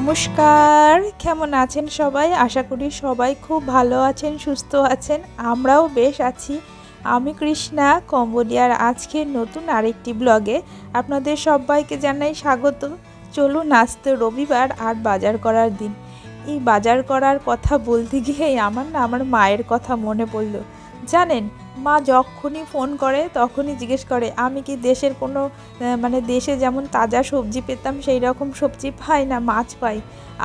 নমস্কার। কেমন আছেন সবাই? আশা করি সবাই খুব ভালো আছেন, সুস্থ আছেন। আমরাও বেশ আছি। আমি কৃষ্ণা কম্বোডিয়ার আজকের নতুন আরেকটি ব্লগে আপনাদের সবাইকে জানাই স্বাগত। চলুন আসতে রবিবার আর বাজার করার দিন। এই বাজার করার কথা বলতে গিয়েই আমার না আমার মায়ের কথা মনে পড়ল। জানেন মা যখনই ফোন করে, তখনই জিজ্ঞেস করে, আমি কি দেশের কোনো মানে দেশে যেমন তাজা সবজি পেতাম সেই রকম সবজি পাই না, মাছ পাই?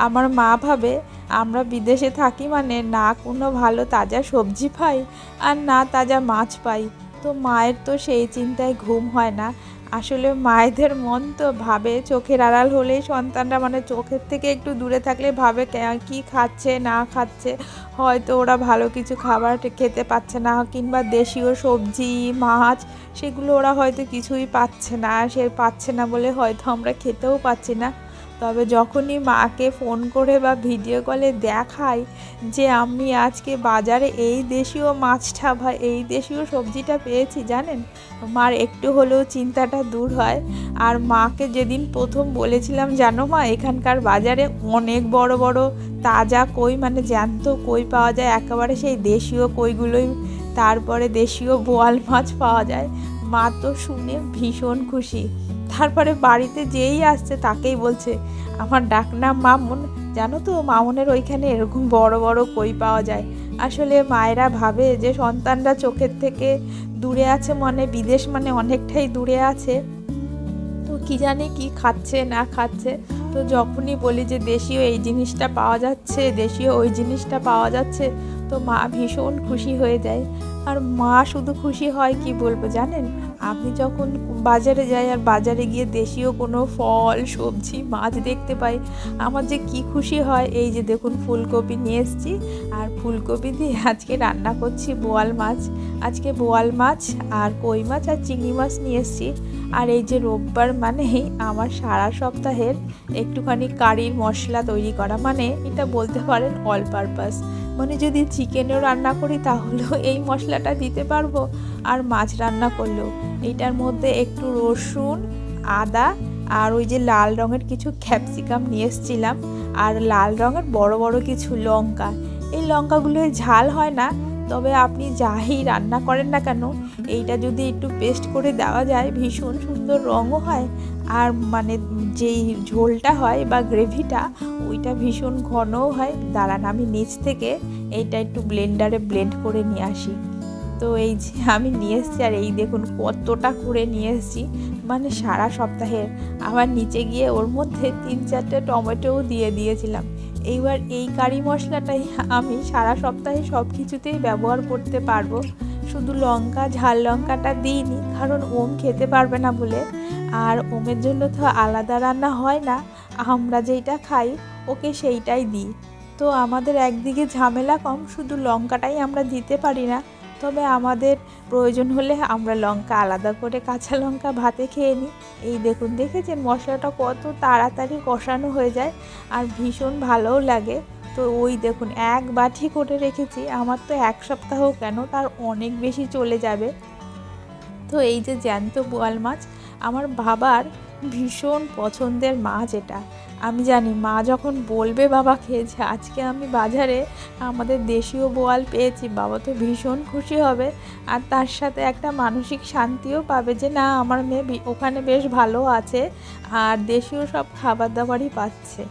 আমার মা ভাবে, আমরা বিদেশে থাকি মানে না কোনো ভালো তাজা সবজি পাই আর না তাজা মাছ পাই। তো মায়ের তো সেই চিন্তায় ঘুম হয় না। আসলে মায়েদের মন তো ভাবে, চোখের আড়াল হলেই সন্তানরা মানে চোখের থেকে একটু দূরে থাকলে ভাবে কী খাচ্ছে, না খাচ্ছে। হয়তো ওরা ভালো কিছু খাবার খেতে পাচ্ছে না, কিংবা দেশীয় সবজি, মাছ, সেগুলো ওরা হয়তো কিছুই পাচ্ছে না, সে পাচ্ছে না বলে হয়তো আমরা খেতেও পাচ্ছি না। তবে যখনই মাকে ফোন করে বা ভিডিও কলে দেখাই যে আমি আজকে বাজারে এই দেশীয় মাছটা বা এই দেশীয় সবজিটা পেয়েছি জানেন? মার একটু হলেও চিন্তাটা দূর হয়। আর মাকে যেদিন প্রথম বলেছিলাম, জানো মা, এখানকার বাজারে অনেক বড় বড়, তাজা কই মানে জ্যান্ত কই পাওয়া যায়, একেবারে সেই দেশীয় কইগুলোই, তারপরে দেশীয় বোয়াল মাছ পাওয়া যায়। মা তো শুনে ভীষণ খুশি। তারপরে বাড়িতে যেই আসছে তাকেই বলছে, আমার ডাকনাম মামুন, জানো তো মামুনের ওইখানে এরকম বড় বড় কই পাওয়া যায়। আসলে মায়েরা ভাবে যে সন্তানরা চোখের থেকে দূরে আছে মানে বিদেশ মানে অনেকটাই দূরে আছে। তো কি জানি কি খাচ্ছে, না খাচ্ছে। তো যখনই বলি যে দেশীয় এই জিনিসটা পাওয়া যাচ্ছে, দেশীয় ওই জিনিসটা পাওয়া যাচ্ছে, তো মা ভীষণ খুশি হয়ে যায়। আর মা শুধু খুশি হয় কি বলব জানেন? আমি যখন বাজারে যাই আর বাজারে গিয়ে দেশীয় কোনো ফল, সবজি, মাছ দেখতে পাই, আমার যে কি খুশি হয়, এই যে দেখুন ফুলকপি নিয়ে এসেছি। আর ফুলকপি দিয়ে আজকে রান্না করছি বোয়াল মাছ। আজকে বোয়াল মাছ আর কই মাছ আর চিংড়ি মাছ নিয়ে এসেছি। আর এই যে রোববার মানেই আমার সারা সপ্তাহের একটুখানি কারির মশলা তৈরি করা। মানে এটা বলতে পারেন অল পারপাস। মানে যদি চিকেনও রান্না করি তাহলেও এই মশলাটা দিতে পারব। আর মাছ রান্না করলেও। এটার মধ্যে একটু রসুন, আদা আর ওই যে লাল রঙের কিছু ক্যাপসিকাম নিয়ে এসেছিলাম। আর লাল রঙের বড় বড় কিছু লঙ্কা। এই লঙ্কাগুলো ঝাল হয় না তবে আপনি যাই রান্না করেন না কেন, এইটা যদি একটু পেস্ট করে দেওয়া যায়, ভীষণ সুন্দর রঙও হয়, আর মানে যেই ঝোলটা হয় বা গ্রেভিটা, ওইটা ভীষণ ঘনও হয়। দাঁড়ান, আমি নিচ থেকে এইটা একটু ব্লেন্ডারে ব্লেন্ড করে নিয়ে আসি। তো এই যে আমি নিয়ে এসেছি, আর এই দেখুন কতটা করে নিয়ে এসেছি। মানে সারা সপ্তাহের। আবার নিচে গিয়ে ওর মধ্যে তিন চারটে টমেটোও দিয়ে দিয়েছিলাম। এইবার এই কারি মশলাটাই আমি সারা সপ্তাহে সব কিছুতেই ব্যবহার করতে পারব। শুধু লঙ্কা, ঝাল লঙ্কাটা দিইনি, কারণ ওম খেতে পারবে না বলে। আর ওমের জন্য তো আলাদা রান্না হয় না, আমরা যেইটা খাই, ওকে সেইটাই দিই। তো আমাদের একদিকে ঝামেলা কম, শুধু লঙ্কাটাই আমরা দিতে পারি না। তবে আমাদের প্রয়োজন হলে আমরা লঙ্কা আলাদা করে কাঁচা লঙ্কা ভাতে খেয়ে নিই। এই দেখুন, দেখেছেন মশলাটা কত তাড়াতাড়ি কষানো হয়ে যায় আর ভীষণ ভালোও লাগে। তো ওই দেখুন, এক বাটি করে রেখেছি, আমার তো এক সপ্তাহ কেন তার অনেক বেশি চলে যাবে। তো এই যে জ্যান্ত বোয়াল মাছ, আমার বাবার ভীষণ পছন্দের মাছ এটা। আমি জানি, মা যখন বলবে বাবাকে যে আজকে আমি বাজারে আমাদের দেশীয় বোয়াল পেয়েছি। বাবা তো ভীষণ খুশি হবে আর তার সাথে একটা মানসিক শান্তিও পাবে যে, না, আমার মেয়ে ওখানে বেশ ভালো আছে আর দেশীয় সব খাবার দাবারই পাচ্ছে।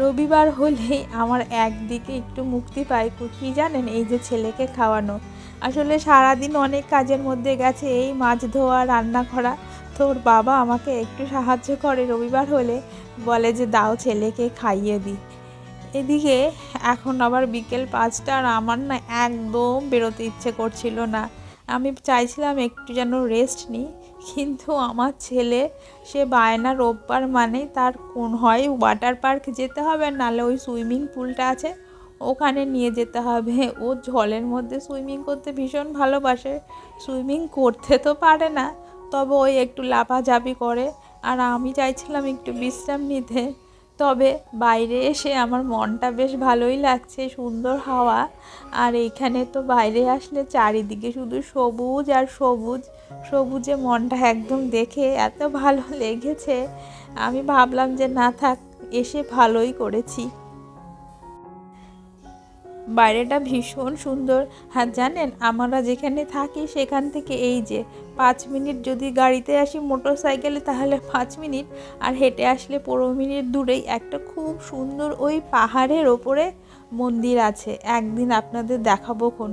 রবিবার হলেই আমার একদিকে একটু মুক্তি পাই কি জানেন? এই যে ছেলেকে খাওয়ানো। আসলে সারাদিন অনেক কাজের মধ্যে গেছে, এই মাছ ধোয়া রান্না করা তোর বাবা আমাকে একটু সাহায্য করে রবিবার হলে। বলে যে, দাও ছেলেকে খাইয়ে দিই এদিকে এখন আবার বিকেল পাঁচটা আর আমার না একদম বেরোতে ইচ্ছে করছিল না। আমি চাইছিলাম একটু যেন রেস্ট নিই, কিন্তু আমার ছেলে, সে বায়না রোববার মানে তার কোন, হয় ওয়াটার পার্ক যেতে হবে নাহলে ওই সুইমিং পুলটা আছে, ওখানে নিয়ে যেতে হবে। ও জলের মধ্যে সুইমিং করতে ভীষণ ভালোবাসে। সুইমিং করতে তো পারে না, তবে ওই একটু লাফাঝাপি করে। আর আমি চাইছিলাম একটু বিশ্রাম নিতে। তবে বাইরে এসে আমার মনটা বেশ ভালোই লাগছে, সুন্দর হাওয়া। আর এখানে তো বাইরে আসলে চারিদিকে শুধু সবুজ আর সবুজ, সবুজে মনটা একদম দেখে এত ভালো লেগেছে। আমি ভাবলাম যে না থাক, এসে ভালোই করেছি। বাইরেটা ভীষণ সুন্দর। হ্যাঁ জানেন, আমরা যেখানে থাকি সেখান থেকে এই যে পাঁচ মিনিট যদি গাড়িতে আসি মোটর সাইকেলে তাহলে পাঁচ মিনিট। আর হেঁটে আসলে পনেরো মিনিট দূরেই একটা খুব সুন্দর ওই পাহাড়ের ওপরে মন্দির আছে। একদিন আপনাদের দেখাবো কোন।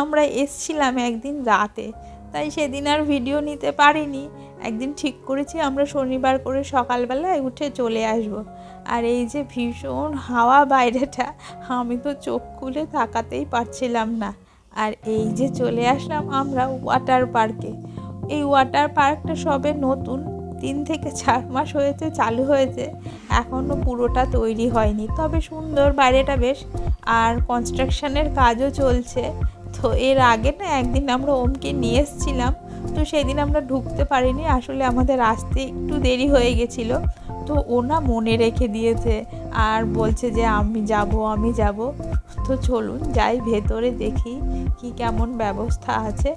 আমরা এসছিলাম একদিন রাতে, তাই সেদিন আর ভিডিও নিতে পারিনি। একদিন ঠিক করেছি, আমরা শনিবার করে সকালবেলায় উঠে চলে আসব। আর এই যে ভীষণ হাওয়া বাইরেটা, আমি তো চোখ খুলে তাকাতেই পারছিলাম না। আর এই যে চলে আসলাম আমরা ওয়াটার পার্কে। এই ওয়াটার পার্কটা সবে নতুন, তিন থেকে চার মাস হয়েছে, চালু হয়েছে এখনও পুরোটা তৈরি হয়নি। তবে সুন্দর বাইরেটা বেশ, আর কনস্ট্রাকশনের কাজও চলছে। তো এর আগে না একদিন আমরা ওমকে নিয়ে এসেছিলাম তো সেদিন আমরা ঢুকতে পারিনি। আসলে আমাদের আসতে একটু দেরি হয়ে গেছিল। তো ও না মনে রেখে দিয়েছে আর বলছে যে, আমি যাব আমি যাব। তো চলুন, যাই ভেতরে দেখি কি কেমন ব্যবস্থা আছে।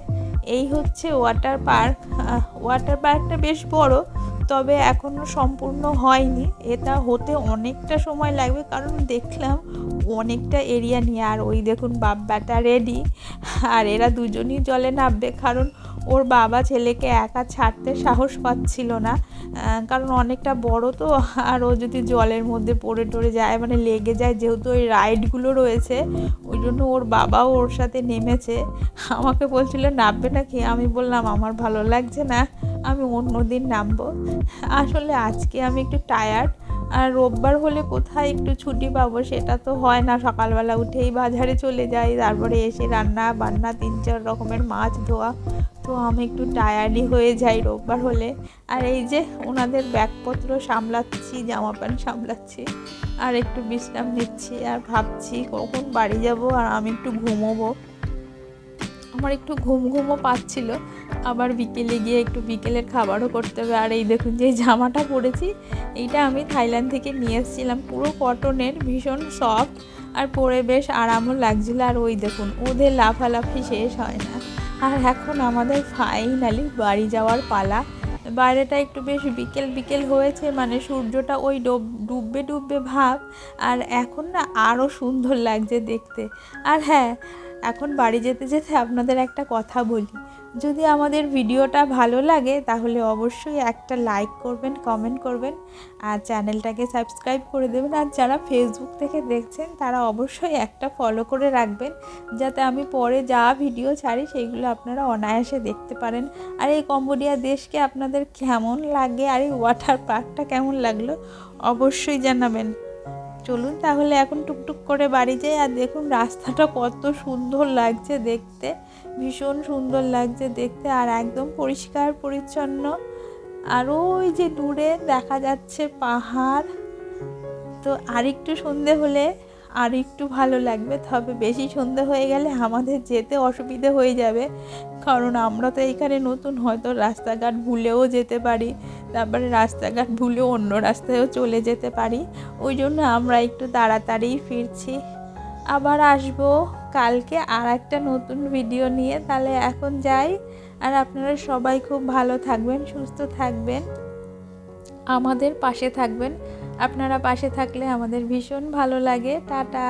এই হচ্ছে ওয়াটার পার্ক। ওয়াটার পার্কটা বেশ বড়, তবে এখনও সম্পূর্ণ হয়নি। এটা হতে অনেকটা সময় লাগবে কারণ দেখলাম অনেকটা এরিয়া নিয়ে। আর ওই দেখুন বাব্বাটা রেডি। আর এরা দুজনই জলে নামবে কারণ ওর বাবা ছেলেকে একা ছাড়তে সাহস পাচ্ছিল না কারণ অনেকটা বড় তো, আর ও যদি জলের মধ্যে পড়ে টড়ে যায় মানে লেগে যায়, যেহেতু ওই রাইডগুলো রয়েছে, ওই জন্য ওর বাবাও ওর সাথে নেমেছে। আমাকে বলছিল, নামবে নাকি? আমি বললাম, আমার ভালো লাগছে না, আমি অন্য দিন নামবো। আসলে আজকে আমি একটু টায়ার্ড আর রোববার হলে কোথায় একটু ছুটি পাবো সেটা তো হয় না। সকালবেলা উঠেই বাজারে চলে যাই, তারপরে এসে রান্না বান্না তিন চার রকমের মাছ ধোয়া। তো আমি একটু টায়ার্ডই হয়ে যাই রোববার হলে। আর এই যে ওনাদের ব্যাগপত্র সামলাচ্ছি, জামা প্যান্ট সামলাচ্ছি, আর একটু বিশ্রাম নিচ্ছি, আর ভাবছি কখন বাড়ি যাব, আর আমি একটু ঘুমোবো। আমার একটু ঘুম ঘুমও পাচ্ছিল। আবার বিকেলে গিয়ে একটু বিকেলের খাবারও করতে হবে। আর এই দেখুন যে জামাটা পরেছি, এইটা আমি থাইল্যান্ড থেকে নিয়ে এসেছিলাম। পুরো কটনের, ভীষণ সফট আর পরে বেশ আরামও লাগছিল। আর ওই দেখুন, ওদের লাফালাফি শেষ হয় না। আর এখন আমাদের ফাইনালি বাড়ি যাওয়ার পালা। বাইরেটা একটু বেশ বিকেল বিকেল হয়েছে মানে সূর্যটা ওই ডুববে ডুববে ভাব। আর এখন না আরও সুন্দর লাগছে দেখতে। আর হ্যাঁ এখন বাড়ি যেতে যেতে আপনাদের একটা কথা বলি। যদি আমাদের ভিডিওটা ভালো লাগে, তাহলে অবশ্যই একটা লাইক করবেন কমেন্ট করবেন, আর চ্যানেলটাকে সাবস্ক্রাইব করে দেবেন। আর যারা ফেসবুক থেকে দেখছেন, তারা অবশ্যই একটা ফলো করে রাখবেন, যাতে আমি পরে যা ভিডিও ছাড়ি সেইগুলো আপনারা অনায়াসে দেখতে পারেন। আর এই কম্বোডিয়া দেশকে আপনাদের কেমন লাগে, আর এই ওয়াটার পার্কটা কেমন লাগল, অবশ্যই জানাবেন। চলুন তাহলে এখন টুকটুক করে বাড়ি যাই আর দেখুন রাস্তাটা কত সুন্দর লাগছে দেখতে, ভীষণ সুন্দর লাগছে দেখতে আর একদম পরিষ্কার, পরিচ্ছন্ন। আর ওই যে দূরে দেখা যাচ্ছে পাহাড়। তো আরেকটু সন্ধে হলে আর একটু ভালো লাগবে, তবে বেশি সন্ধে হয়ে গেলে আমাদের যেতে অসুবিধে হয়ে যাবে। কারণ আমরা তো এখানে নতুন, হয়তো রাস্তাঘাট ভুলেও যেতে পারি, তারপরে রাস্তাঘাট ভুলেও অন্য রাস্তায়ও চলে যেতে পারি। ওই জন্য আমরা একটু তাড়াতাড়ি ফিরছি। আবার আসব কালকে আর একটা নতুন ভিডিও নিয়ে। তাহলে এখন যাই। আর আপনারা সবাই খুব ভালো থাকবেন, সুস্থ থাকবেন। আমাদের পাশে থাকবেন। আপনারা পাশে থাকলে আমাদের ভীষণ ভালো লাগে। টাটা।